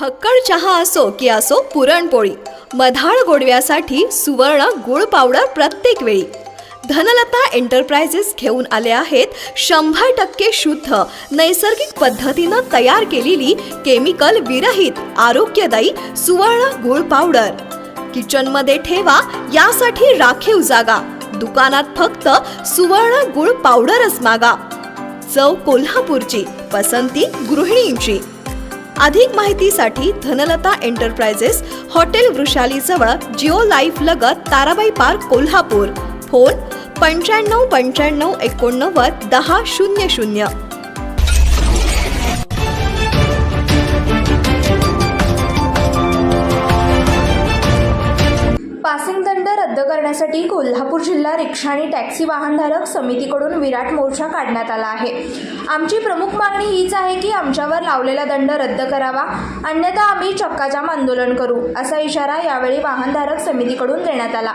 फक्कड चहा असो की असो पुरणपोळी मधाळ गोडव्यासाठी सुवर्ण गुळ पावडर प्रत्येक वेळी. धनलता एंटरप्राइजेस घेऊन आले आहेत शंभर टक्के शुद्ध नैसर्गिक पद्धतीनं तयार केलेली केमिकल विरहित आरोग्यदायी सुवर्ण गुळ पावडर. किचनमध्ये ठेवा यासाठी राखीव जागा. दुकानात फक्त सुवर्ण गुळ पावडरच मागा. चव कोल्हापूरची पसंती गृहिणींची. अधिक माहितीसाठी धनलता एंटरप्राइजेस हॉटेल वृषाली जवळ जिओ लाईफ लगत ताराबाई पार्क कोल्हापूर. फोन पंच्याण्णव पंच्याण्णव एकोणनव्वद दहा शून्य शून्य. पासिंग द रद्द करण्यासाठी कोल्हापूर जिल्हा रिक्षा आणि टॅक्सी वाहनधारक समितीकडून विराट मोर्चा काढण्यात आला आहे. आमची प्रमुख मागणी हीच आहे की आमच्यावर लावलेला दंड रद्द करावा. अन्यथा आम्ही चक्काजाम आंदोलन करू असा इशारा यावेळी वाहनधारक समितीकडून देण्यात आला.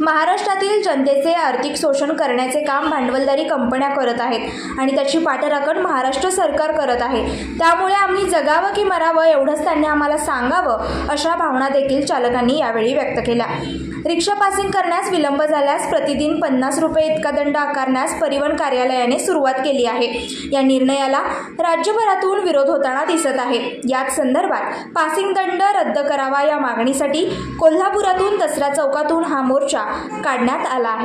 महाराष्ट्रातील जनतेचे आर्थिक शोषण करण्याचे काम भांडवलदारी कंपन्या करत आहेत आणि त्याची पाठराखण महाराष्ट्र सरकार करत आहे. त्यामुळे आम्ही जगावं की मरावं एवढंच त्यांनी आम्हाला सांगावं अशा भावना देखील चालकांनी यावेळी व्यक्त केल्या. रिक्षा पासिंग करण्यास विलंब झाल्यास प्रतिदिन पन्नास रुपये इतका दंड आकारण्यास परिवहन कार्यालयाने सुरुवात केली आहे. या निर्णयाला राज्यभरातून विरोध होताना दिसत आहे. याच संदर्भात पासिंग दंड रद्द करावा या मागणीसाठी कोल्हापुरातून दसरा चौकातून हा मोर्चा काढण्यात आला आहे.